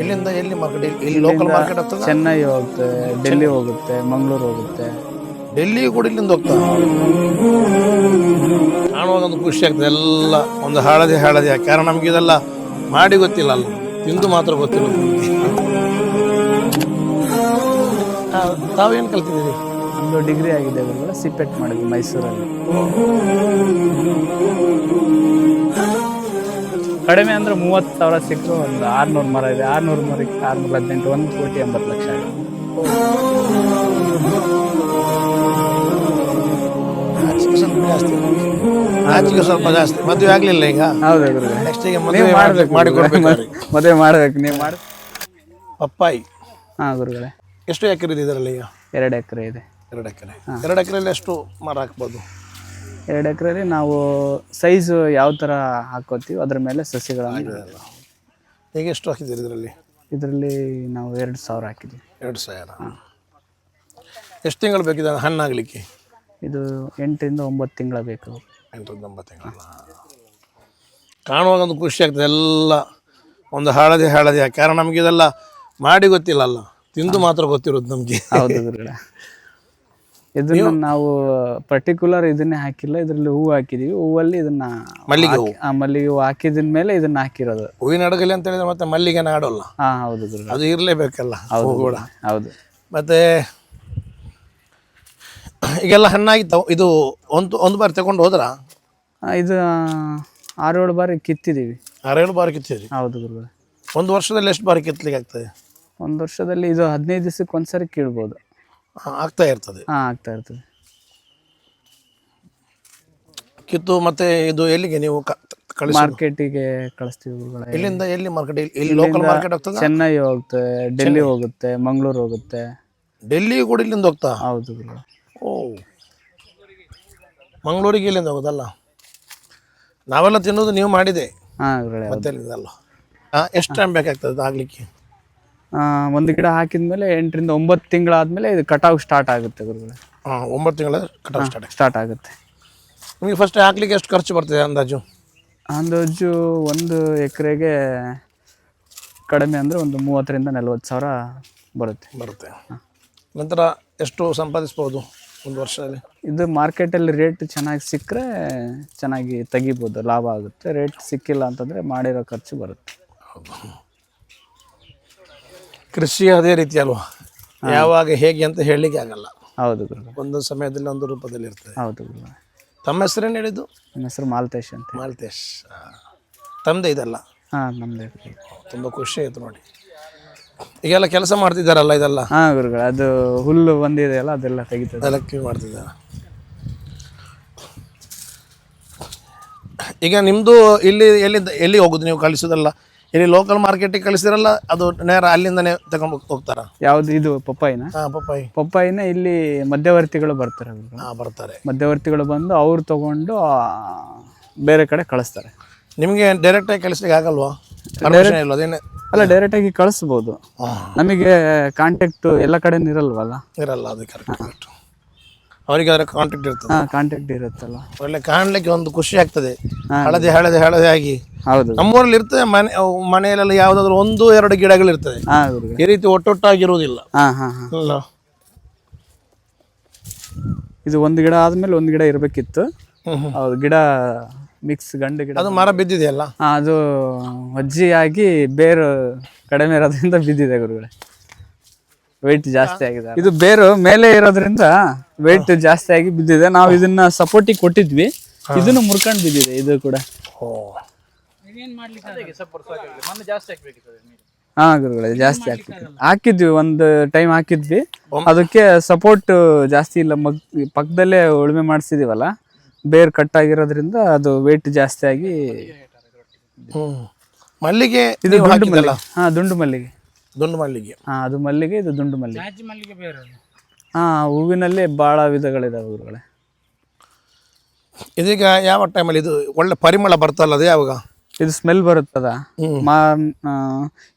ಇಲ್ಲಿಂದ ಎಲ್ಲಿ ಮಾರ್ಕೆಟ್ ಇಲ್ಲಿ ಲೋಕಲ್ ಮಾರ್ಕೆಟ್ ಆಗ್ತದ? ಚೆನ್ನೈ ಹೋಗುತ್ತೆ ಡೆಲ್ಲಿ ಹೋಗುತ್ತೆ ಮಂಗಳೂರು ಹೋಗುತ್ತೆ. ಡೆಲ್ಲಿ ಕೂಡ ಇಲ್ಲಿಂದ ಹೋಗ್ತಾ? ಕಾಣುವಾಗ ಒಂದು ಖುಷಿ ಆಗ್ತದೆ. ಎಲ್ಲ ಒಂದು ಹಳದಿ ಹಳದಿ ಕಾರಣ ನಮ್ಗೆ ಇದೆಲ್ಲ ಮಾಡಿ ಗೊತ್ತಿಲ್ಲ ಅಲ್ಲ ತಿಂದು ಮಾತ್ರ ಗೊತ್ತಿಲ್ಲ. ತಾವೇನು ಕಲ್ತಿದ್ದೀರಿ? ಒಂದು ಡಿಗ್ರಿ ಆಗಿದೆ ಸಿಪೆಟ್ ಮಾಡಿದ್ವಿ ಮೈಸೂರಲ್ಲಿ. ಕಡಿಮೆ ಅಂದ್ರೆ ಮೂವತ್ತು ಸಾವಿರ ಸಿಕ್ಕರು ಒಂದು ಆರ್ನೂರು ಮರ ಇದೆ. ಆರ್ನೂರು ಮರಕ್ಕೆ ಆರ್ನೂರ ಹದಿನೆಂಟು ಒಂದು ಕೋಟಿ ಎಂಬತ್ತು ಲಕ್ಷ ಆಚೆಗೆ ಸ್ವಲ್ಪ ಜಾಸ್ತಿ. ಮದುವೆ ಆಗ್ಲಿಲ್ಲ ಈಗ? ಹೌದು ಗುರುಗಳೇ ನೆಕ್ಸ್ಟ್ ಈಗ ನೀವು ಮದುವೆ ಮಾಡ್ಬೇಕು ಮಾಡಿ. ಕೊಡ್ಬೇಕು ಮದುವೆ ಮಾಡ್ಬೇಕು ನೀವು ಮಾಡಿ ಪಪ್ಪಾಯಿ. ಹಾಂ ಗುರುಗಳೇ. ಎಷ್ಟು ಎಕರೆ ಇದೆ ಇದರಲ್ಲಿ ಈಗ? ಎರಡು ಎಕರೆ ಇದೆ. ಎರಡು ಎಕರೆ. ಎರಡು ಎಕರೆಯಲ್ಲಿ ಎಷ್ಟು ಮರ ಹಾಕ್ಬೋದು? ಎರಡು ಎಕರೆಲಿ ನಾವು ಸೈಜ್ ಯಾವ ಥರ ಹಾಕೋತೀವಿ ಅದ್ರ ಮೇಲೆ ಸಸಿಗಳನ್ನು ಈಗ ಎಷ್ಟು ಹಾಕಿದ್ದೀರಿ ಇದರಲ್ಲಿ? ಇದರಲ್ಲಿ ನಾವು ಎರಡು ಸಾವಿರ ಹಾಕಿದ್ವಿ ಎರಡು ಸಾವಿರ. ಎಷ್ಟು ತಿಂಗಳು ಬೇಕಿದೆ ಹಣ್ಣಾಗಲಿಕ್ಕೆ ಇದು ಎಂಟರಿಂದ ಒಂಬತ್ತು ತಿಂಗಳ ಬೇಕು. ಎಂಟರಿಂದ ಒಂಬತ್ತು ತಿಂಗಳ. ಕಾಣುವಾಗ ಒಂದು ಖುಷಿ ಆಗ್ತದೆ ಎಲ್ಲ ಒಂದು ಹಳದಿ ಹಳದಿ. ಕಾರಣ ನಮಗಿದೆಲ್ಲ ಇದೆಲ್ಲ ಮಾಡಿ ಗೊತ್ತಿಲ್ಲ ಅಲ್ಲ. ತಿಂದು ಮಾತ್ರ ಗೊತ್ತಿರೋದು ನಮಗೆ. ಹೌದು ಇದನ್ನ ನಾವು ಪರ್ಟಿಕ್ಯುಲರ್ ಇದನ್ನೇ ಹಾಕಿಲ್ಲ ಇದರಲ್ಲಿ ಹೂವು ಹಾಕಿದೀವಿ. ಹೂವಲ್ಲಿ ಇದನ್ನ ಮಲ್ಲಿಗೆ ಹೂವು. ಆ ಮಲ್ಲಿಗೆ ಹೂವು ಹಾಕಿದ ಮೇಲೆ ಇದನ್ನ ಹಾಕಿರೋದು. ಹೂವಿನ ಅಡಗಲಿ ಅಂತ ಹೇಳಿದ್ರೆ ಮತ್ತೆ ಮಲ್ಲಿಗೆ ಆಡೋಲ್ಲ ಹಾ ಹೌದು ಗುರು ಅದು ಇರಲೇಬೇಕಲ್ಲ ಹೂ ಕೂಡ. ಹೌದು. ಮತ್ತೆ ಈಗೆಲ್ಲ ಹಣ್ಣಾಗಿತ್ತು. ಇದು ಒಂದು ಒಂದು ಬಾರಿ ತಗೊಂಡು ಹೋದ್ರ? ಆ, ಇದು ಆರು ಏಳು ಬಾರಿ ಕಿತ್ತಿದೀವಿ. ಆರೇಳು ಬಾರಿ ಕಿತ್ತಿದ್ರಿ? ಹೌದು ಗುರುಗಳೇ. ಒಂದು ವರ್ಷದಲ್ಲಿ ಎಷ್ಟು ಬಾರಿ ಕಿತ್ತಲಿಕ್ಕೆ ಆಗ್ತದೆ? ಒಂದು ವರ್ಷದಲ್ಲಿ ಇದು ಹದಿನೈದು ದಿವಸಕ್ಕೆ ಒಂದ್ಸರಿ ಕೀಳ್ಬೋದು. ಆಗ್ತಾ ಇರ್ತದೆ. ಹಾ ಆಗ್ತಾ ಇರ್ತದೆ. ಕಿತ್ತು ಮತ್ತೆ ಇದು ಎಲ್ಲಿಗೆ ನೀವು ಕ- ಮಾರ್ಕೆಟಿಗೆ ಕಳಿಸ್ತೀವಿ ಗುರುಗಳೇ. ಎಲ್ಲಿಂದ ಎಲ್ಲಿ ಮಾರ್ಕೆಟ್ ಇಲ್ಲಿ ಲೋಕಲ್ ಮಾರ್ಕೆಟ್ ಹೋಗ್ತದೆ ಚೆನ್ನೈ ಹೋಗುತ್ತೆ ಡೆಲ್ಲಿ ಹೋಗುತ್ತೆ ಮಂಗಳೂರು ಹೋಗುತ್ತೆ. ಡೆಲ್ಲಿ ಕೂಡ ಇಲ್ಲಿಂದ ಹೋಗ್ತಾ? ಹೌದು ಓ. ಮಂಗಳೂರಿಗೆ ಇಲ್ಲಿಂದ ಹೋಗುದಲ್ಲ? ನಾವೆಲ್ಲ ತಿನ್ನೋದು ನೀವು ಮಾಡಿದೆ. ಹಾ ಗುರುಗಳೇ ಮತ್ತೆ ಎಷ್ಟು ಟೈಮ್ ಬೇಕಾಗ್ತದೆ ಆಗಲಿಕ್ಕೆ? ಒಂದು ಗಿಡ ಹಾಕಿದ ಮೇಲೆ ಎಂಟರಿಂದ ಒಂಬತ್ತು ತಿಂಗಳಾದ್ಮೇಲೆ ಇದು ಕಟಾವ್ ಸ್ಟಾರ್ಟ್ ಆಗುತ್ತೆ ಗುರುಗಳೇ. ಹಾಂ ಒಂಬತ್ತು ತಿಂಗಳ ಕಟಾವ್ ಸ್ಟಾರ್ಟ್ ಸ್ಟಾರ್ಟ್ ಆಗುತ್ತೆ. ನಿಮಗೆ ಫಸ್ಟ್ ಹಾಕ್ಲಿಕ್ಕೆ ಎಷ್ಟು ಖರ್ಚು ಬರ್ತದೆ ಅಂದಾಜು? ಅಂದಾಜು ಒಂದು ಎಕರೆಗೆ ಕಡಿಮೆ ಅಂದರೆ ಒಂದು ಮೂವತ್ತರಿಂದ ನಲ್ವತ್ತು ಸಾವಿರ ಬರುತ್ತೆ. ಬರುತ್ತೆ. ನಂತರ ಎಷ್ಟು ಸಂಪಾದಿಸ್ಬೋದು ಒಂದು ವರ್ಷದಲ್ಲಿ? ಇದು ಮಾರ್ಕೆಟಲ್ಲಿ ರೇಟ್ ಚೆನ್ನಾಗಿ ಸಿಕ್ಕರೆ ಚೆನ್ನಾಗಿ ತೆಗಿಬೋದು ಲಾಭ ಆಗುತ್ತೆ. ರೇಟ್ ಸಿಕ್ಕಿಲ್ಲ ಅಂತಂದರೆ ಮಾಡಿರೋ ಖರ್ಚು ಬರುತ್ತೆ. ಕೃಷಿ ಅದೇ ರೀತಿ ಅಲ್ವಾ? ಯಾವಾಗ ಹೇಗೆ ಅಂತ ಹೇಳಲಿಕ್ಕೆ ಆಗಲ್ಲ. ಹೌದು ಗುರುಗಳೇ ಒಂದು ಸಮಯದಲ್ಲಿ ಒಂದು ರೂಪದಲ್ಲಿ ಇರ್ತದೆ. ಹೌದು ಗುರು. ತಮ್ಮ ಹೆಸರೇನು ಹೇಳಿದ್ದು? ನನ್ನ ಹೆಸರು ಮಾಲ್ತೇಶ್ ಅಂತ ಮಾಲ್ತೇಶ್. ತಮ್ಮದೇ ಇದಲ್ಲ? ಹಾಂ ನಮ್ಮದೇ ತುಂಬ ಖುಷಿ ಆಯಿತು ನೋಡಿ. ಈಗೆಲ್ಲ ಕೆಲಸ ಮಾಡ್ತಿದ್ದಾರಲ್ಲ ಇದೆಲ್ಲ? ಹಾಂ ಗುರುಗಳು ಅದು ಹುಲ್ಲು ಬಂದಿದೆಯಲ್ಲ ಅದೆಲ್ಲ ತೆಗಿತದೆ. ಅದಕ್ಕೆ ಮಾಡ್ತಿದ್ದಾರೆ. ಈಗ ನಿಮ್ಮದು ಇಲ್ಲಿ ಎಲ್ಲಿಂದ ಎಲ್ಲಿ ಹೋಗುದು ನೀವು ಕಳಿಸೋದಲ್ಲ? ಇಲ್ಲಿ ಲೋಕಲ್ ಮಾರ್ಕೆಟಿಗೆ ಕಳಿಸಿರಲ್ಲ ಅದು ನೇರ ಅಲ್ಲಿಂದನೇ ತಗೊಂಡು ಹೋಗ್ತಾರ. ಯಾವ್ದು ಇದು ಪಪ್ಪಾಯಿನ? ಹಾ ಪಪ್ಪಾಯಿ. ಪಪ್ಪಾಯಿನ ಇಲ್ಲಿ ಮಧ್ಯವರ್ತಿಗಳು ಬರ್ತಾರೆ. ಹಾಂ ಬರ್ತಾರೆ. ಮಧ್ಯವರ್ತಿಗಳು ಬಂದು ಅವ್ರು ತಗೊಂಡು ಆ, ಬೇರೆ ಕಡೆ ಕಳಿಸ್ತಾರೆ. ನಿಮಗೆ ಡೈರೆಕ್ಟಾಗಿ ಕಳಿಸ್ಲಿಕ್ಕೆ ಆಗಲ್ವಾ? ಪರ್ಮಿಷನ್ ಇಲ್ಲ ಅದೇನೆ? ಅಲ್ಲ ಡೈರೆಕ್ಟಾಗಿ ಕಳಿಸ್ಬೋದು. ನಮಗೆ ಕಾಂಟ್ಯಾಕ್ಟ್ ಎಲ್ಲ ಕಡೆ ಇರಲ್ವಲ್ಲ? ಇರಲ್ಲ ಅದಕ್ಕೆ ಕರೆಕ್ಟ್ ಅವರಿಗೆ ಅದರ ಕಾಂಟ್ಯಾಕ್ಟ್ ಇರ್ತದೆ ಕಾಂಟ್ಯಾಕ್ಟ್ ಇರುತ್ತಲ್ಲ. ಒಳ್ಳೆ ಕಾಣಲಿಕ್ಕೆ ಒಂದು ಖುಷಿ ಆಗ್ತದೆ. ಹಳದಿ ಹಳದಿ ಹಳದಿ ಆಗಿ. ಹೌದು. ನಮ್ಮೂರಲ್ಲಿ ಇರ್ತದೆ ಮನೆ ಮನೆಯಲ್ಲೆಲ್ಲ ಯಾವ್ದಾದ್ರು ಒಂದು ಎರಡು ಗಿಡಗಳು ಇರ್ತದೆ ಈ ರೀತಿ ಒಟ್ಟೊಟ್ಟಾಗಿರುವುದಿಲ್ಲ. ಹಾಂ ಹಾಂ ಹಾಂ. ಅಲ್ಲ. ಇದು ಒಂದು ಗಿಡ ಆದ್ಮೇಲೆ ಒಂದು ಗಿಡ ಇರಬೇಕಿತ್ತು. ಹೌದು ಗಿಡ ಮಿಕ್ಸ್ ಗಂಡು ಗಿಡ. ಅದು ಮರ ಬಿದ್ದಿದೆಯಲ್ಲ? ಅದು ಅಜ್ಜಿ ಆಗಿ ಬೇರು ಕಡಿಮೆ ಇರೋದ್ರಿಂದ ಬಿದ್ದಿದೆ ಗುರುಗಳೇ. ವೆಯ್ಟ್ ಜಾಸ್ತಿ ಆಗಿದೆ ಇದು ಬೇರು ಮೇಲೆ ಇರೋದ್ರಿಂದ ವೆಯ್ಟ್ ಜಾಸ್ತಿ ಆಗಿ ಬಿದ್ದಿದೆ. ನಾವು ಇದನ್ನ ಸಪೋರ್ಟಿಗೆ ಕೊಟ್ಟಿದ್ವಿ. ಇದನ್ನು ಮುರ್ಕೊಂಡ್ ಬಿದ್ದಿದೆ. ಇದು ಕೂಡ. ಓ. ಹಾ ಗುರುಗಳೇ ಜಾಸ್ತಿ ಹಾಕ್ತಿದ್ವಿ ಹಾಕಿದ್ವಿ ಒಂದು ಟೈಮ್ ಹಾಕಿದ್ವಿ. ಅದಕ್ಕೆ ಸಪೋರ್ಟ್ ಜಾಸ್ತಿ ಇಲ್ಲ. ಮಗ್ ಪಕ್ಕದಲ್ಲೇ ಉಳುಮೆ ಮಾಡಿಸಿದೀವಲ್ಲ ಬೇರ್ ಕಟ್ ಆಗಿರೋದ್ರಿಂದ ಅದು ವೆಯ್ಟ್ ಜಾಸ್ತಿ ಆಗಿ ಹ್ಮ್. ಮಲ್ಲಿಗೆ ಇದು ದುಂಡು ಮಲ್ಲಿಗೆ. ಹಾ ದುಂಡು ಮಲ್ಲಿಗೆ. ದುಂಡು ಮಲ್ಲಿಗೆ. ಹಾ ಅದು ಮಲ್ಲಿಗೆ ಇದು ದುಂಡು ಮಲ್ಲಿಗೆ. ಹಾ ಹೂವಿನಲ್ಲಿ ಬಹಳ ವಿಧಗಳಿದಾವೆ ಗುರುಗಳೇ. ಇದೀಗ ಯಾವ ಟೈಮಲ್ಲಿ ಇದು ಒಳ್ಳೆ ಪರಿಮಳ ಬರ್ತಲ್ಲ ಅದು ಯಾವಾಗ? ಇದು ಸ್ಮೆಲ್ ಬರುತ್ತದ. ಮಾ ಆ,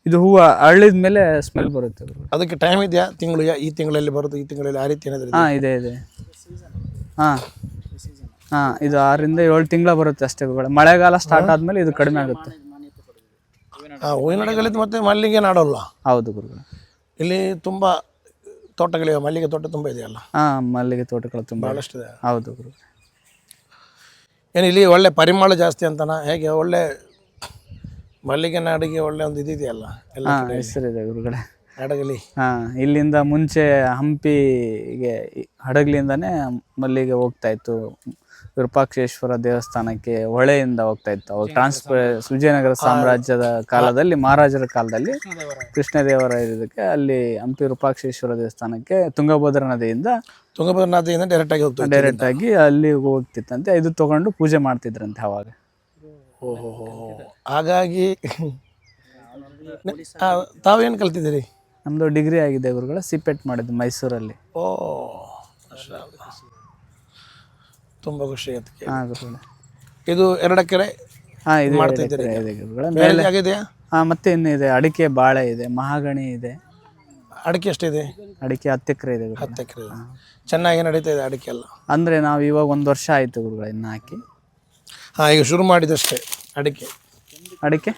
ಇದು ಹೂವು ಅರಳಿದ ಮೇಲೆ ಸ್ಮೆಲ್ ಬರುತ್ತೆ ಗುರುಗಳೇ. ಅದಕ್ಕೆ ಟೈಮ್ ಇದೆಯಾ? ತಿಂಗಳು ಈ ತಿಂಗಳಲ್ಲಿ ಬರುತ್ತೆ ಈ ತಿಂಗಳಲ್ಲಿ ಆ ರೀತಿ ಏನಾದರೂ ಹಾ ಇದೆ ಇದೆ. ಹಾ. ಹಾ ಇದು ಆರರಿಂದ ಏಳು ತಿಂಗಳ ಬರುತ್ತೆ ಅಷ್ಟೇ ಗುರುಗಳೇ. ಮಳೆಗಾಲ ಸ್ಟಾರ್ಟ್ ಆದ್ಮೇಲೆ ಇದು ಕಡಿಮೆ ಆಗುತ್ತೆ. ಹೂವಿನ ಗಿಡಗಳಿದ್ದು ಮತ್ತೆ ಮಲ್ಲಿಗೆ ನಾಡಲ್ಲ. ಹೌದು ಗುರುಗಳು ಇಲ್ಲಿ ತುಂಬ ತೋಟಗಳಿವೆ ಮಲ್ಲಿಗೆ ತೋಟ ತುಂಬ ಇದೆಯಲ್ಲ? ಹಾ ಮಲ್ಲಿಗೆ ತೋಟಗಳು ತುಂಬ ಭಾಳಷ್ಟಿದೆ ಹೌದು ಗುರು. ಏನು ಇಲ್ಲಿ ಒಳ್ಳೆ ಪರಿಮಳ ಜಾಸ್ತಿ ಅಂತನ? ಹೇಗೆ ಒಳ್ಳೆ ಮಲ್ಲಿಗೆ ನಾಡಿಗೆ ಒಳ್ಳೆ ಒಂದು ಇದಿದೆಯಲ್ಲ ಎಲ್ಲ ಹಾ ಹೆಸರಿದೆ ಗುರುಗಳೇ. ಹಡಗಲಿ ಹಾ ಇಲ್ಲಿಂದ ಮುಂಚೆ ಹಂಪಿಗೆ ಹಡಗಲಿಯಿಂದಾನೆ ಮಲ್ಲಿಗೆ ಹೋಗ್ತಾ ಇತ್ತು. ವಿರೂಪಾಕ್ಷೇಶ್ವರ ದೇವಸ್ಥಾನಕ್ಕೆ ಹೊಳೆಯಿಂದ ಹೋಗ್ತಾ ಇತ್ತು. ಅವಾಗ ಟ್ರಾನ್ಸ್ಪರ್ ವಿಜಯನಗರ ಸಾಮ್ರಾಜ್ಯದ ಕಾಲದಲ್ಲಿ ಮಹಾರಾಜರ ಕಾಲದಲ್ಲಿ ಕೃಷ್ಣದೇವರ ಇದಕ್ಕೆ ಅಲ್ಲಿ ಹಂಪಿ ವಿರೂಪಾಕ್ಷೇಶ್ವರ ದೇವಸ್ಥಾನಕ್ಕೆ ತುಂಗಭದ್ರಾ ನದಿಯಿಂದ ತುಂಗಭದ್ರಾ ನದಿಯಿಂದ ಡೈರೆಕ್ಟ್ ಆಗಿ ಹೋಗ್ತಾರೆ ಡೈರೆಕ್ಟ್ ಆಗಿ ಅಲ್ಲಿ ಹೋಗ್ತಿತ್ತಂತೆ. ಇದು ತಗೊಂಡು ಪೂಜೆ ಮಾಡ್ತಿದ್ರಂತೆ ಅವಾಗ. ಓಹೋ ಹಾಗಾಗಿ ತಾವೇನು ಕಲ್ತಿದ್ದೀರಿ? ನಮ್ಮದು ಡಿಗ್ರಿ ಆಗಿದೆ ಗುರುಗಳ ಸಿಪೆಟ್ ಮಾಡಿದ್ದು ಮೈಸೂರಲ್ಲಿ. ಓ ತುಂಬ ಖುಷಿ ಆಯ್ತು ಕೇಳಿ. ಹಾ ಗುರುಗಳೇ ಇದು ಎರಡು ಎಕರೆ ಹಾಂ ಇದು ಮಾಡ್ತಾ ಎರಡು ಇದ್ದೀರಿ ಎಕರೆ ಇದೆ ಗುರುಗಳೇ ಮೇಲೆ ಆಗಿದೆಯಾ ಹಾಂ ಮತ್ತೆ ಇನ್ನು ಇದೆ ಅಡಿಕೆ ಬಾಳೆ ಇದೆ ಮಹಾಗಣಿ ಇದೆ. ಅಡಿಕೆ ಎಷ್ಟಿದೆ? ಅಡಿಕೆ ಹತ್ತು ಎಕರೆ ಇದೆ ಗುರುಗಳೇ. ಹತ್ತು ಎಕರೆ. ಚೆನ್ನಾಗಿ ನಡೀತಾ ಇದೆ ಅಡಿಕೆ ಎಲ್ಲ? ಅಂದ್ರೆ ನಾವು ಇವಾಗ ಒಂದು ವರ್ಷ ಆಯ್ತು ಗುರುಗಳೇ ಇನ್ನು ಹಾಕಿ. ಹಾಂ ಈಗ ಶುರು ಮಾಡಿದಷ್ಟೇ ಅಡಿಕೆ. ಅಡಿಕೆ?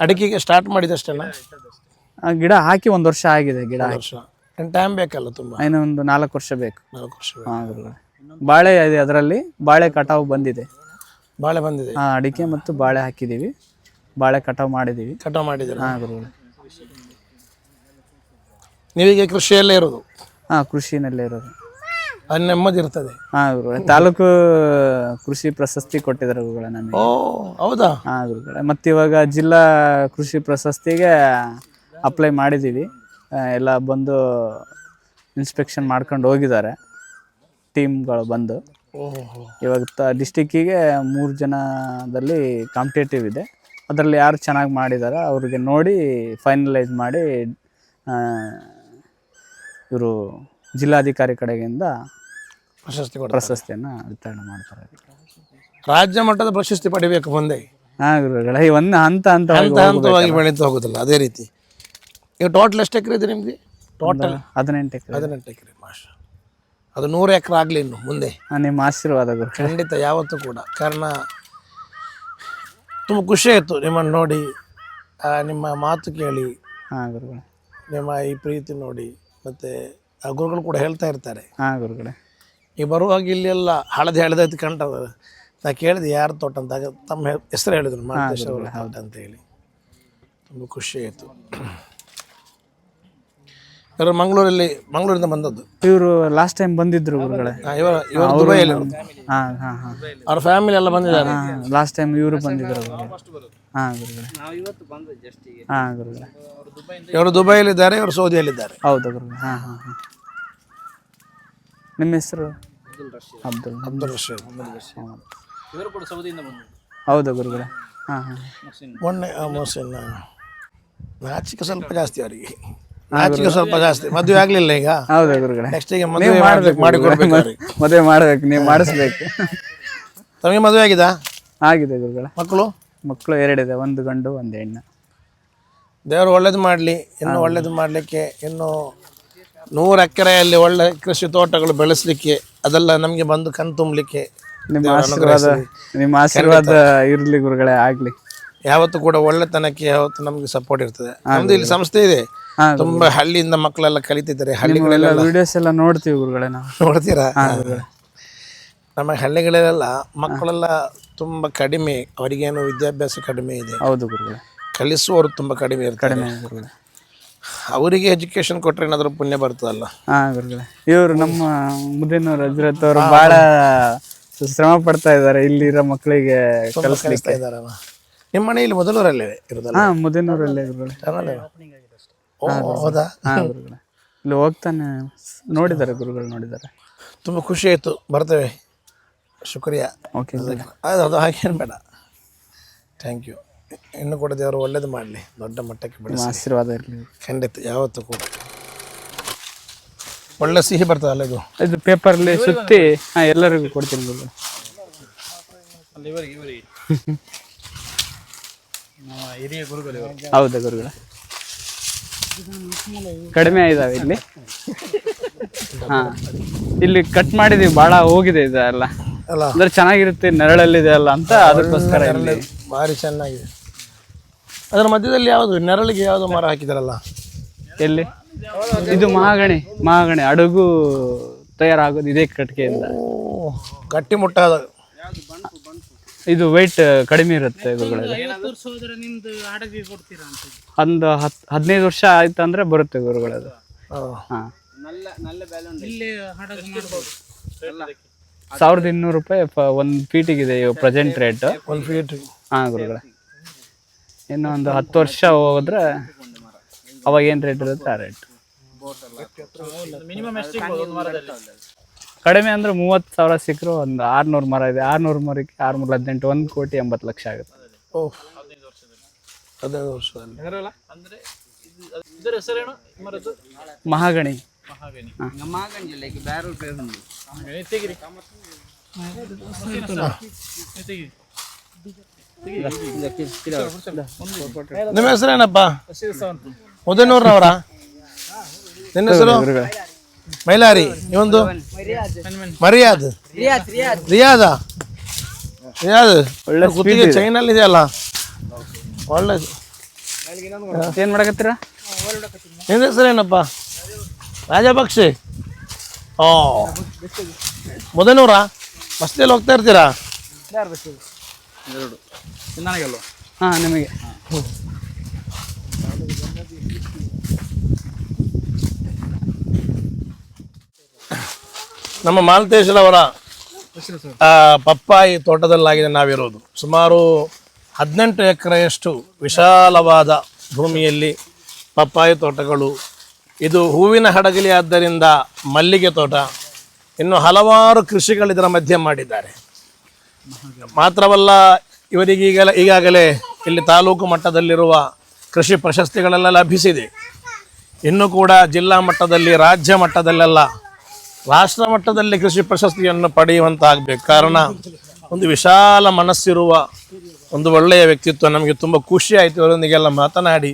ಅಡಿಕೆಗೆ ಸ್ಟಾರ್ಟ್ ಮಾಡಿದಷ್ಟೇನಾ? ಆ, ಗಿಡ ಹಾಕಿ ಒಂದು ವರ್ಷ ಆಗಿದೆ ಗಿಡ ಹಾಕಿ. ವರ್ಷ. ಟೈಮ್ ಬೇಕಲ್ಲ ತುಂಬ. ಇನ್ನೊಂದು ಒಂದು ನಾಲ್ಕು ವರ್ಷ ಬೇಕು. ನಾಲ್ಕು ವರ್ಷ ಬೇಕು. ಹಾ ಗುರುಗಳೇ. ಬಾಳೆ ಇದೆ ಅದರಲ್ಲಿ. ಬಾಳೆ ಕಟಾವು ಬಂದಿದೆ. ಬಾಳೆ ಬಂದಿದೆ. ಹಾ ಅಡಿಕೆ ಮತ್ತು ಬಾಳೆ ಹಾಕಿದೀವಿ ಬಾಳೆ ಕಟಾವು ಮಾಡಿದೀವಿ ಕಟಾವು ಮಾಡಿದೀವಿ ಹಾ ಗುರುಗಳೇ. ನೀವೀಗ ಕೃಷಿಯಲ್ಲೇ ಇರೋದು? ಹಾ ಕೃಷಿನಲ್ಲೇ ಇರೋದು. ಅಲ್ಲಿ ನೆಮ್ಮದಿ ಇರ್ತದೆ. ಹಾ ಗುರುಗಳೇ. ತಾಲೂಕು ಕೃಷಿ ಪ್ರಶಸ್ತಿ ಕೊಟ್ಟಿದ್ದಾರೆ ಗುರುಗಳೇ ನಮಗೆ ಓ ಹೌದಾ? ಹಾ ಗುರುಗಳೇ. ಮತ್ತು ಇವಾಗ ಜಿಲ್ಲಾ ಕೃಷಿ ಪ್ರಶಸ್ತಿಗೆ ಅಪ್ಲೈ ಮಾಡಿದ್ದೀವಿ. ಆ, ಎಲ್ಲ ಬಂದು ಇನ್ಸ್ಪೆಕ್ಷನ್ ಮಾಡ್ಕೊಂಡು ಹೋಗಿದ್ದಾರೆ. ಟೀಮ್ಗಳು ಬಂದು. ಇವಾಗ ಡಿಸ್ಟಿಕ್ಕಿಗೆ ಮೂರು ಜನದಲ್ಲಿ ಕಾಂಪಿಟೇಟಿವ್ ಇದೆ. ಅದರಲ್ಲಿ ಯಾರು ಚೆನ್ನಾಗಿ ಮಾಡಿದಾರೋ ಅವ್ರಿಗೆ ನೋಡಿ ಫೈನಲೈಸ್ ಮಾಡಿ ಇವರು ಜಿಲ್ಲಾಧಿಕಾರಿ ಕಡೆಗಿಂದ ಪ್ರಶಸ್ತಿ ಪ್ರಶಸ್ತಿಯನ್ನ ಪ್ರಶಸ್ತಿಯನ್ನು ವಿತರಣೆ ಮಾಡ್ತಾರೆ. ರಾಜ್ಯ ಮಟ್ಟದ ಪ್ರಶಸ್ತಿ ಪಡಿಬೇಕು ಮುಂದೆ ಹಾಂ ಗುರುಗಳೇ ಈ ಒಂದು ಹಂತ ಹಂತ ಹಂತ ಹಂತವಾಗಿ ಬೆಳೀತಾ ಹೋಗುದಿಲ್ಲ ಅದೇ ರೀತಿ. ಈಗ ಟೋಟಲ್ ಎಷ್ಟು ಎಕರೆ ಇದೆ ನಿಮಗೆ? ಟೋಟಲ್ ಹದಿನೆಂಟು ಎಕರೆ. ಹದಿನೆಂಟು ಎಕರೆ ಅದು ನೂರು ಎಕರೆ ಆಗಲಿ ಇನ್ನು ಮುಂದೆ. ನಿಮ್ಮ ಆಶೀರ್ವಾದ ಗುರು. ಖಂಡಿತ ಯಾವತ್ತೂ ಕೂಡ. ಕಾರಣ ತುಂಬ ಖುಷಿ ಆಯಿತು ನಿಮ್ಮನ್ನು ನೋಡಿ. ಆ, ನಿಮ್ಮ ಮಾತು ಕೇಳಿ. ಹಾಂ ಗುರುಗಳೇ. ನಿಮ್ಮ ಈ ಪ್ರೀತಿ ನೋಡಿ. ಮತ್ತು ಆ ಗುರುಗಳು ಕೂಡ ಹೇಳ್ತಾ ಇರ್ತಾರೆ. ಹಾಂ ಗುರುಗಳೇ. ಈ ಬರುವಾಗ ಇಲ್ಲಿ ಎಲ್ಲ ಹಳದಿ ಹಳದೈತಿ ಕಂಡ ನಾ ಕೇಳಿದೆ ಯಾರು ತೋಟ ಅಂತ. ಆಗ ತಮ್ಮ ಹೆಸರು ಹೇಳಿದ್ರು ಮಾದೇಶ್ವರ ತೋಟ ಅಂತ ಹೇಳಿ. ತುಂಬ ಖುಷಿ ಆಯಿತು. ಇವರು ಮಂಗಳೂರಲ್ಲಿ ಮಂಗಳೂರಿಂದ ಬಂದದ್ದು. ಇವರು ಲಾಸ್ಟ್ ಟೈಮ್ ಬಂದಿದ್ರು ಗುರುಗಳೇ ಆ, ಇವರು ಇವರು ದುಬೈಯಲ್ಲಿ ಹಾಂ ಹಾಂ ಹಾಂ. ಅವ್ರ ಫ್ಯಾಮಿಲಿ ಎಲ್ಲ ಬಂದಿದ್ದಾರೆ. ಹಾಂ ಲಾಸ್ಟ್ ಟೈಮ್ ಇವರು ಬಂದಿದ್ರು ಹಾಂ ಗುರುಗಳೇ. ಹಾಂ ಗುರುಗಳೇ. ಇವರು ದುಬೈಯಲ್ಲಿದ್ದಾರೆ ಇವರು ಸೌದಿಯಲ್ಲಿದ್ದಾರೆ ಹೌದು ಗುರುಗಳೇ. ಹಾ ಹಾಂ ಹಾಂ. ನಿಮ್ಮ ಹೆಸರು? ಅಬ್ದುಲ್ ಅಬ್ದುಲ್ ರಶೀದ್. ಹೌದು ಗುರುಗಳೇ. ಹಾ ಹಾ. ಮೊನ್ನೆ ಮೋಸಿನ ನಾಚಿಕೆ ಸ್ವಲ್ಪ ಜಾಸ್ತಿ ಅವರಿಗೆ. ನಾಚಿಕೆ ಸ್ವಲ್ಪ ಜಾಸ್ತಿ. ಮದುವೆ ಆಗ್ಲಿಲ್ಲ ಈಗ. ಹೌದು ಗುರುಗಳೇ ನೆಕ್ಸ್ಟ್ ಈಗ ಮದುವೆ ಮಾಡ್ಬೇಕು ಮಾಡಿ ಕೊಡ್ಬೇಕು ಅವ್ರಿಗೆ. ಮದುವೆ ಮಾಡ್ಬೇಕು ನೀವು ಮಾಡಿಸ್ಬೇಕು. ತಮಗೆ ಮದುವೆ ಆಗಿದಾ? ಆಗಿದೆ ಗುರುಗಳೇ ಮಕ್ಕಳು? ಮಕ್ಕಳು ಎರಡಿದೆ ಒಂದು ಗಂಡು ಒಂದು ಹೆಣ್ಣು. ದೇವರು ಒಳ್ಳೇದು ಮಾಡಲಿ ಇನ್ನು ಒಳ್ಳೇದು ಮಾಡಲಿಕ್ಕೆ ಇನ್ನು ನೂರು ಎಕರೆಯಲ್ಲಿ ಒಳ್ಳೆ ಕೃಷಿ ತೋಟಗಳು ಬೆಳೆಸಲಿಕ್ಕೆ ಅದೆಲ್ಲ ನಮಗೆ ಬಂದು ಕಣ್ ತುಂಬಲಿಕ್ಕೆ ನಿಮ್ಮ ಆಶೀರ್ವಾದ. ನಿಮ್ಮ ಆಶೀರ್ವಾದ ಇರಲಿ ಗುರುಗಳೇ ಆಗಲಿ. ಯಾವತ್ತೂ ಕೂಡ ಒಳ್ಳೆತನಕ್ಕೆ ಯಾವತ್ತು ನಮ್ಗೆ ಸಪೋರ್ಟ್ ಇರ್ತದೆ. ನಮ್ದು ಇಲ್ಲಿ ಸಂಸ್ಥೆ ಇದೆ. ತುಂಬಾ ಹಳ್ಳಿಯಿಂದ ಮಕ್ಕಳೆಲ್ಲ ಕಲಿತಿದ್ದಾರೆ. ಹಳ್ಳಿಗಳೆಲ್ಲ ವಿಡಿಯೋಸ್ ಎಲ್ಲ ನೋಡ್ತೀವಿ ಗುರುಗಳೇ ನಾವು. ನೋಡ್ತೀರಾ? ನಮ್ಮ ಹಳ್ಳಿಗಳಲ್ಲೆಲ್ಲ ಮಕ್ಕಳೆಲ್ಲ ತುಂಬಾ ಕಡಿಮೆ ಅವರಿಗೇನು ವಿದ್ಯಾಭ್ಯಾಸ ಕಡಿಮೆ ಇದೆ. ಹೌದು ಗುರುಗಳೇ. ಕಲಿಸುವವರು ತುಂಬಾ ಕಡಿಮೆ ಇರ್ತಾರೆ. ಕಡಿಮೆ ಗುರುಗಳೇ. ಅವರಿಗೆ ಎಜುಕೇಶನ್ ಕೊಟ್ರೆ ಏನಾದರೂ ಪುಣ್ಯ ಬರ್ತದಲ್ಲ? ಹಾಂ ಗುರುಗಳೇ. ಇವರು ನಮ್ಮ ಮುದಿನೂರು ಹಜರತ್ ಅವರು ಬಹಳ ಶ್ರಮ ಪಡ್ತಾ ಇದ್ದಾರೆ. ಇಲ್ಲಿರೋ ಮಕ್ಕಳಿಗೆ ಕಲಿಸ್ಲಿಕ್ಕೆ. ಕಲಿಸ್ತಾ ಇದ್ದಾರಲ್ಲ ನಿಮ್ಮ ಮನೆಯಲ್ಲಿ ಮೊದಲೂರಲ್ಲೇ ಇರೋದಲ್ಲ? ಹಾಂ ಮುದಿನೂರಲ್ಲೇ ಗುರುಗಳೇ ಓ ಹೌದಾ? ಹಾ ಗುರುಗಳೇ. ಇಲ್ಲಿ ಹೋಗ್ತಾನೆ ನೋಡಿದ್ದಾರೆ ಗುರುಗಳು ನೋಡಿದ್ದಾರೆ. ತುಂಬ ಖುಷಿ ಆಯಿತು. ಬರ್ತೇವೆ. ಶುಕ್ರಿಯಾ. ಓಕೆ ಅದು ಅದು ಹಾಗೇನು ಬೇಡ. ಥ್ಯಾಂಕ್ ಯು ಇನ್ನು ಕೂಡ ದೇವರು ಒಳ್ಳೇದು ಮಾಡಲಿ. ದೊಡ್ಡ ಮಟ್ಟಕ್ಕೆ ಬೆಳೆಸಿ ಆಶೀರ್ವಾದ ಇರಲಿ. ಖಂಡಿತ ಯಾವತ್ತೂ ಕೂಡ. ಒಳ್ಳೆ ಸಿಹಿ ಬರ್ತದಲ್ಲ ಇದು? ಇದು ಪೇಪರಲ್ಲಿ ಸುತ್ತಿ ಹಾಂ ಎಲ್ಲರಿಗೂ ಕೊಡ್ತೀನಿ ಗುರುಗಳು. ಹೌದಾ ಗುರುಗಳ. ಕಡಿಮೆ ಇದಾವೆ ಇಲ್ಲಿ. ಹಾ. ಇಲ್ಲಿ ಕಟ್ ಮಾಡಿದೀವಿ ಬಹಳ ಹೋಗಿದೆ ಇದೆಲ್ಲ ಅಲ್ಲ. ಅಂದ್ರೆ ಚೆನ್ನಾಗಿರುತ್ತೆ ನೆರಳಲ್ಲಿದೆ ಅಲ್ಲ ಅಂತ ಅದಕ್ಕೋಸ್ಕರ ಇಲ್ಲಿ. ಭಾರಿ ಚೆನ್ನಾಗಿದೆ. ಅದರ ಮಧ್ಯದಲ್ಲಿ ಯಾವುದು ನೆರಳಿಗೆ ಯಾವುದು ಮರ ಹಾಕಿದಾರಲ್ಲ? ಎಲ್ಲಿ? ಇದು ಮಹಾಗಣಿ ಮಹಾಗಣಿ ಅಡುಗು ತಯಾರಾಗೋದು ಇದೇ ಕಟ್ಟಿಗೆಯಿಂದ. ಗಟ್ಟಿ ಮುಟ್ಟಾದ ಇದು ವೆಯ್ಟ್ ಕಡಿಮೆ ಇರುತ್ತೆ ಗುರುಗಳೇ ಒಂದು ಹತ್ ಹದಿನೈದು ವರ್ಷ ಆಯ್ತು ಅಂದ್ರೆ ಬರುತ್ತೆ ಗುರುಗಳದು ಅದು ಹಾ. ಸಾವಿರದ ಇನ್ನೂರು ರೂಪಾಯಿ ಪ- ಒಂದು ಫೀಟಿಗಿದೆ ಪ್ರೆಸೆಂಟ್ ರೇಟ್ ಒಂದು ಫೀಟ್ ಹಾ ಗುರುಗಳೇ. ಇನ್ನು ಒಂದು ಹತ್ತು ವರ್ಷ ಹೋದ್ರೆ ಅವಾಗ ಏನು ರೇಟ್ ಇರುತ್ತೆ ಆ ರೇಟ್ ಕಡಿಮೆ ಅಂದ್ರೆ ಮೂವತ್ತು ಸಾವಿರ ಸಿಕ್ಕರು ಒಂದು ಆರ್ನೂರು ಮರ ಇದೆ. ಆರ್ನೂರು ಮರಕ್ಕೆ ಆರ್ನೂರ ಹದಿನೆಂಟು ಒಂದು ಕೋಟಿ ಎಂಬತ್ತು ಲಕ್ಷ ಆಗುತ್ತೆ. ಓ ಹದಿನೈದು ವರ್ಷದಲ್ಲಿ. ಮಹಾಗಣಿ. ನಿಮ್ಮ ಹೆಸರೇನಪ್ಪ? ಮುದನೂರ್ನವರ ನಿನ್ನ ಹೆಸರು? ಮೈಲಾರಿ ಇವೊಂದು ಮರಿಯಾದ್. ರಿಯಾದ? ರಿಯಾದ. ಒಳ್ಳೆ ಗುತ್ತಿಗೆ ಚೈನಲ್ಲಿ ಇದೆಯಲ್ಲ? ಒಳ್ಳೇದು ಏನು ಮಾಡಕತ್ತೀರಾ? ನಿನ್ನ ಹೆಸರೇನಪ್ಪ? ರಾಜಪಕ್ಷೆ ಓ. ಮುದನೂರ? ಬಸ್ಸಲ್ಲಿ ಹೋಗ್ತಾ ಇರ್ತೀರಾ? ಹಾಂ ನಿಮಗೆ. ನಮ್ಮ ಮಾಲತೇಶ್ವರವರ ಪಪ್ಪಾಯಿ ತೋಟದಲ್ಲಾಗಿದೆ ನಾವಿರೋದು. ಸುಮಾರು ಹದಿನೆಂಟು ಎಕರೆಯಷ್ಟು ವಿಶಾಲವಾದ ಭೂಮಿಯಲ್ಲಿ ಪಪ್ಪಾಯಿ ತೋಟಗಳು. ಇದು ಹೂವಿನ ಹಡಗಲಿ ಆದ್ದರಿಂದ ಮಲ್ಲಿಗೆ ತೋಟ. ಇನ್ನು ಹಲವಾರು ಕೃಷಿಗಳು ಇದರ ಮಧ್ಯೆ ಮಾಡಿದ್ದಾರೆ. ಮಾತ್ರವಲ್ಲ ಇವರಿಗೆ ಈಗಲೇ ಈಗಾಗಲೇ ಇಲ್ಲಿ ತಾಲೂಕು ಮಟ್ಟದಲ್ಲಿರುವ ಕೃಷಿ ಪ್ರಶಸ್ತಿಗಳೆಲ್ಲ ಲಭಿಸಿದೆ. ಇನ್ನು ಕೂಡ ಜಿಲ್ಲಾ ಮಟ್ಟದಲ್ಲಿ ರಾಜ್ಯ ಮಟ್ಟದಲ್ಲೆಲ್ಲ ರಾಷ್ಟ್ರ ಮಟ್ಟದಲ್ಲಿ ಕೃಷಿ ಪ್ರಶಸ್ತಿಯನ್ನು ಪಡೆಯುವಂತಾಗಬೇಕು. ಕಾರಣ, ಒಂದು ವಿಶಾಲ ಮನಸ್ಸಿರುವ ಒಂದು ಒಳ್ಳೆಯ ವ್ಯಕ್ತಿತ್ವ ನಮಗೆ ತುಂಬ ಖುಷಿ ಆಯಿತು. ಅವರೊಂದಿಗೆಲ್ಲ ಮಾತನಾಡಿ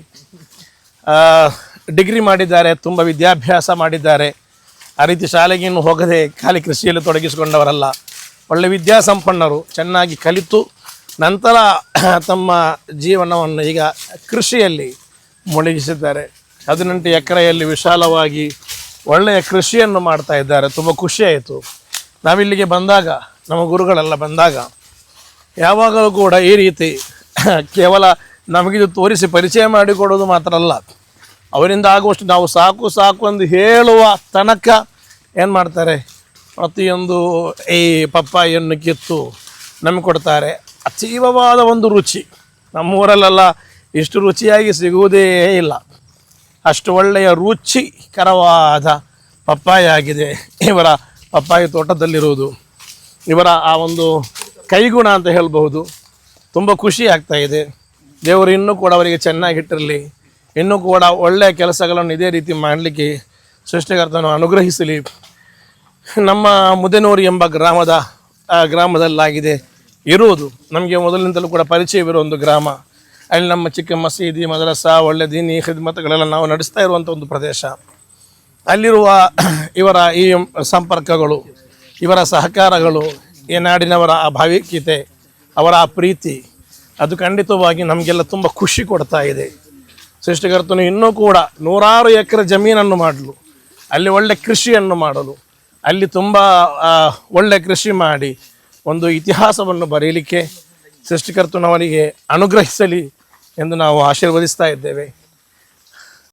ಡಿಗ್ರಿ ಮಾಡಿದ್ದಾರೆ, ತುಂಬ ವಿದ್ಯಾಭ್ಯಾಸ ಮಾಡಿದ್ದಾರೆ. ಆ ರೀತಿ ಶಾಲೆಗೆ ಇನ್ನು ಹೋಗದೆ ಖಾಲಿ ಕೃಷಿಯಲ್ಲಿ ತೊಡಗಿಸಿಕೊಂಡವರಲ್ಲ. ಒಳ್ಳೆ ವಿದ್ಯಾಸಂಪನ್ನರು, ಚೆನ್ನಾಗಿ ಕಲಿತು ನಂತರ ತಮ್ಮ ಜೀವನವನ್ನು ಈಗ ಕೃಷಿಯಲ್ಲಿ ಮುಳುಗಿಸಿದ್ದಾರೆ. ಹದಿನೆಂಟು ಎಕರೆಯಲ್ಲಿ ವಿಶಾಲವಾಗಿ ಒಳ್ಳೆಯ ಕೃಷಿಯನ್ನು ಮಾಡ್ತಾ ಇದ್ದಾರೆ. ತುಂಬ ಖುಷಿಯಾಯಿತು ನಾವಿಲ್ಲಿಗೆ ಬಂದಾಗ, ನಮ್ಮ ಗುರುಗಳೆಲ್ಲ ಬಂದಾಗ, ಯಾವಾಗಲೂ ಕೂಡ ಈ ರೀತಿ ಕೇವಲ ನಮಗಿದು ತೋರಿಸಿ ಪರಿಚಯ ಮಾಡಿಕೊಡೋದು ಮಾತ್ರ ಅಲ್ಲ. ಅವರಿಂದ ಆಗುವಷ್ಟು ನಾವು ಸಾಕು ಸಾಕು ಎಂದು ಹೇಳುವ ತನಕ ಏನು ಮಾಡ್ತಾರೆ? ಪ್ರತಿಯೊಂದು ಈ ಪಪ್ಪಾಯಿಯನ್ನು ಕಿತ್ತು ನಮಗೆ ಕೊಡ್ತಾರೆ. ಅತೀವವಾದ ಒಂದು ರುಚಿ. ನಮ್ಮೂರಲ್ಲೆಲ್ಲ ಇಷ್ಟು ರುಚಿಯಾಗಿ ಸಿಗುವುದೇ ಇಲ್ಲ. ಅಷ್ಟು ಒಳ್ಳೆಯ ರುಚಿಕರವಾದ ಪಪ್ಪಾಯ ಆಗಿದೆ. ಇವರ ಪಪ್ಪಾಯಿ ತೋಟದಲ್ಲಿರುವುದು. ಇವರ ಆ ಒಂದು ಕೈಗುಣ ಅಂತ ಹೇಳಬಹುದು. ತುಂಬ ಖುಷಿ ಆಗ್ತಾ ಇದೆ. ದೇವರು ಇನ್ನೂ ಕೂಡ ಅವರಿಗೆ ಚೆನ್ನಾಗಿಟ್ಟಿರಲಿ ಇನ್ನೂ ಕೂಡ ಒಳ್ಳೆಯ ಕೆಲಸಗಳನ್ನು ಇದೇ ರೀತಿ ಮಾಡಲಿಕ್ಕೆ ಸೃಷ್ಟಿಕರ್ತನು ಅನುಗ್ರಹಿಸಲಿ. ನಮ್ಮ ಮುದೆನೂರು ಎಂಬ ಗ್ರಾಮದ ಗ್ರಾಮದಲ್ಲಾಗಿದೆ ಇರುವುದು. ನಮಗೆ ಮೊದಲಿನಿಂದಲೂ ಕೂಡ ಪರಿಚಯವಿರುವ ಒಂದು ಗ್ರಾಮ. ಅಲ್ಲಿ ನಮ್ಮ ಚಿಕ್ಕ ಮಸೀದಿ, ಮದರಸ, ಒಳ್ಳೆ ದೀನಿ ಖಿದ್ಮತ್ಗಳೆಲ್ಲ ನಾವು ನಡೆಸ್ತಾ ಇರುವಂಥ ಒಂದು ಪ್ರದೇಶ. ಅಲ್ಲಿರುವ ಇವರ ಈ ಸಂಪರ್ಕಗಳು, ಇವರ ಸಹಕಾರಗಳು, ಈ ನಾಡಿನವರ ಆ ಭಾವಿಕತೆ ಅವರ ಆ ಪ್ರೀತಿ, ಅದು ಖಂಡಿತವಾಗಿ ನಮಗೆಲ್ಲ ತುಂಬ ಖುಷಿ ಕೊಡ್ತಾ ಇದೆ. ಸೃಷ್ಟಿಕರ್ತನು ಇನ್ನೂ ಕೂಡ ನೂರಾರು ಎಕರೆ ಜಮೀನನ್ನು ಮಾಡಲು, ಅಲ್ಲಿ ಒಳ್ಳೆ ಕೃಷಿಯನ್ನು ಮಾಡಲು, ಅಲ್ಲಿ ತುಂಬ ಒಳ್ಳೆ ಕೃಷಿ ಮಾಡಿ ಒಂದು ಇತಿಹಾಸವನ್ನು ಬರೆಯಲಿಕ್ಕೆ ಸೃಷ್ಟಿಕರ್ತನು ಅವನಿಗೆ ಅನುಗ್ರಹಿಸಲಿ ಎಂದು ನಾವು ಆಶೀರ್ವದಿಸ್ತಾ ಇದ್ದೇವೆ.